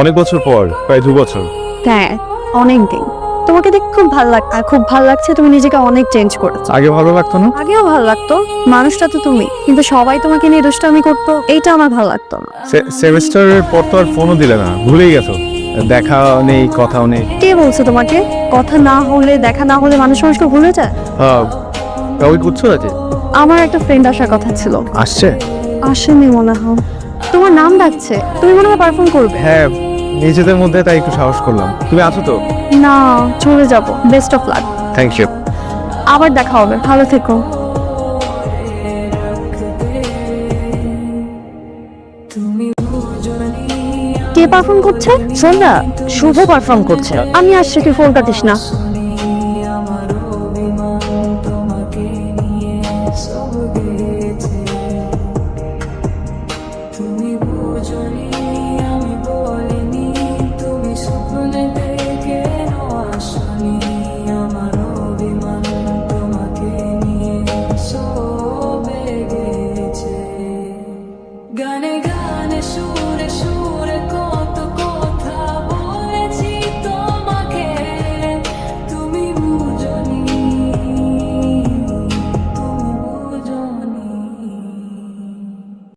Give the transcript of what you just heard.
অনেক বছর পর প্রায় দু বছর। হ্যাঁ অনেক দিন। তোমাকে দেখে খুব ভালো লাগ আর খুব ভালো লাগছে তুমি নিজেকে অনেক চেঞ্জ করেছ। আগে ভালো লাগতো না? আগেও ভালো লাগতো মানুষটা তো তুমি। কিন্তু সবাই তোমাকে নিয়ে দুষ্টামি করতো এইটা আমার ভালো লাগতো না। সেমিস্টারের পর তো আর ফোনও দিলে না ভুলেই গেছো। দেখা নেই কথাও নেই। কে বলছো তোমাকে? কথা না হলে দেখা না হলে মানুষ মানুষকে ভুলে যায়? হ্যাঁ কাউকে করছ আছে আমার একটা ফ্রেন্ড আসার কথা ছিল। আসছে? আসেনি মনে হয়। তোমার নাম ডাকছে তুমি মনে হয় পারফর্ম করবে। হ্যাঁ নিজেদের মধ্যে তাই একটু সাহস করলাম। তুমি আছো তো? না চলে যাব। Best of luck thank you আবার দেখা হবে। ভালো থেকো। কে পারফর্ম করছে? সন্ধ্যা শুভ পারফর্ম করছে। আমি আসছি তুই ফোন কাটিস না। তুমি বুঝনি সুরে সুরে কত